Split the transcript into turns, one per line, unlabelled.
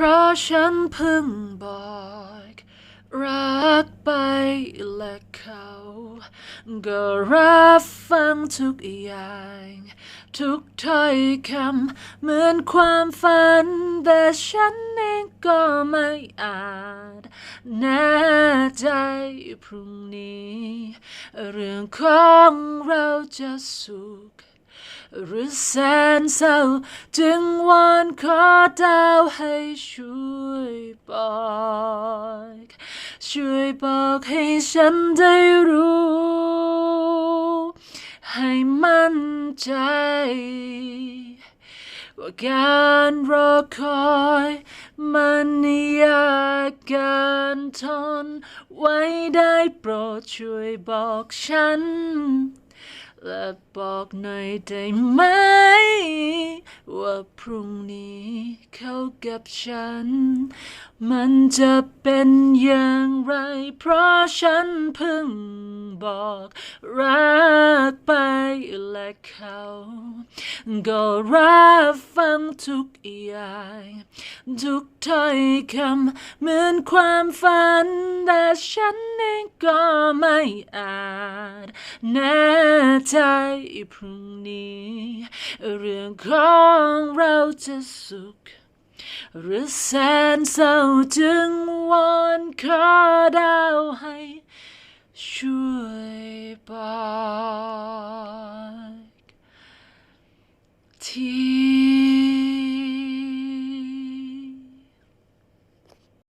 พราะฉันเพิ่งบอกรักไปและเขาก็รับฟังทุกอย่าง ทุกถ้อยคำเหมือนความฝัน แต่ฉันเองก็ไม่อาจแน่ใจพรุ่งนี้ เรื่องของเราจะสุข หรือแสนเศร้าจึงวอนขอดาวให้ช่วยบอกช่วยบอกให้ฉันได้รู้ ให้มั่นใจว่าการรอคอยมันยากเกินทนไว้ได้โปรดช่วยบอกฉัน และบอกหน่อยได้ไหม ว่าพรุ่งนี้เขากับฉัน มันจะเป็นอย่างไร เพราะฉันเพิ่ง บอกรักไปและเขา ก็รับฟังทุกอย่างทุกถ้อยคำเหมือนความฝัน แต่ฉันเองก็ไม่อาจแน่ใจพรุ่งนี้ เรื่องของเราจะสุขหรือแสนเศร้าจึงวอนขอดาวให้ ช่วยบอกที